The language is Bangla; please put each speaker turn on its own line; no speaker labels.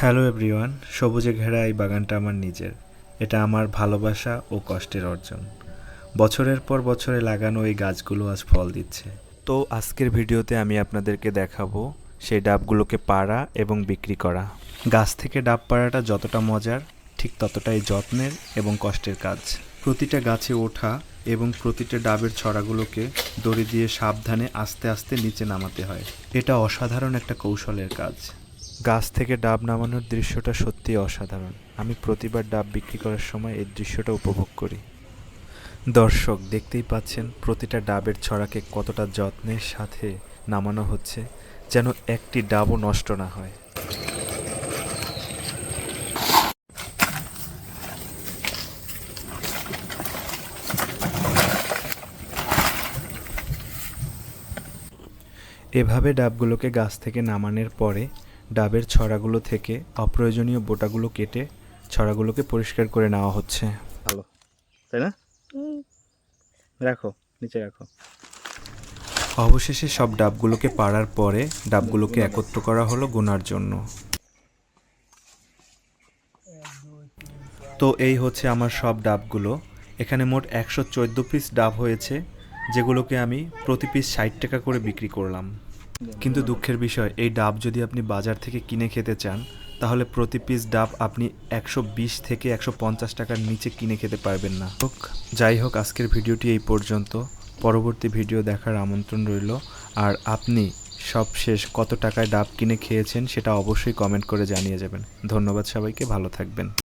হ্যালো এভরিওয়ান সবুজে ঘেরা এই বাগানটা আমার নিজের। এটা আমার ভালোবাসা ও কষ্টের অর্জন। বছরের পর বছরে লাগানো এই গাছগুলো আজ ফল দিচ্ছে। তো আজকের ভিডিওতে আমি আপনাদেরকে দেখাবো সেই ডাবগুলোকে পাড়া এবং বিক্রি করা। গাছ থেকে ডাব পাড়াটা যতটা মজার ঠিক ততটাই যত্নের এবং কষ্টের কাজ। প্রতিটা গাছে ওঠা এবং প্রতিটা ডাবের ছড়াগুলোকে দড়ি দিয়ে সাবধানে আস্তে আস্তে নিচে নামাতে হয়। এটা অসাধারণ একটা কৌশলের কাজ। গাছ থেকে ডাব নামানোর দৃশ্যটা সত্যিই অসাধারণ। আমি প্রতিবার ডাব বিক্রি করার সময় এই দৃশ্যটা উপভোগ করি। দর্শক, দেখতেই পাচ্ছেন প্রতিটা ডাবের ছড়াকে কতটা যত্নের সাথে নামানো হচ্ছে, যেন একটি ডাবও নষ্ট না হয়। এভাবে ডাবগুলোকে গাছ থেকে নামানোর পরে ডাবের ছড়াগুলো থেকে অপ্রয়োজনীয় বোটাগুলো কেটে ছড়াগুলোকে পরিষ্কার করে নেওয়া হচ্ছে। ভালো। তাই না? রাখো নিচে রাখো। অবশেষে সব ডাবগুলোকে পাড়ার পরে ডাবগুলোকে একত্র করা হলো গোনার জন্য। তো এই হচ্ছে আমার সব ডাবগুলো। এখানে মোট একশো চোদ্দ পিস ডাব হয়েছে যেগুলোকে আমি প্রতি পিস ষাট টাকা করে বিক্রি করলাম। কিন্তু দুঃখের বিষয়, এই ডাব যদি আপনি বাজার থেকে কিনে খেতে চান, তাহলে প্রতি পিস ডাব আপনি একশো বিশ থেকে একশো পঞ্চাশ টাকার নিচে কিনে খেতে পারবেন না। হোক, যাই হোক, আজকের ভিডিওটি এই পর্যন্ত। পরবর্তী ভিডিও দেখার আমন্ত্রণ রইল। আর আপনি সব শেষ কত টাকায় ডাব কিনে খেয়েছেন সেটা অবশ্যই কমেন্ট করে জানিয়ে যাবেন। ধন্যবাদ সবাইকে, ভালো থাকবেন।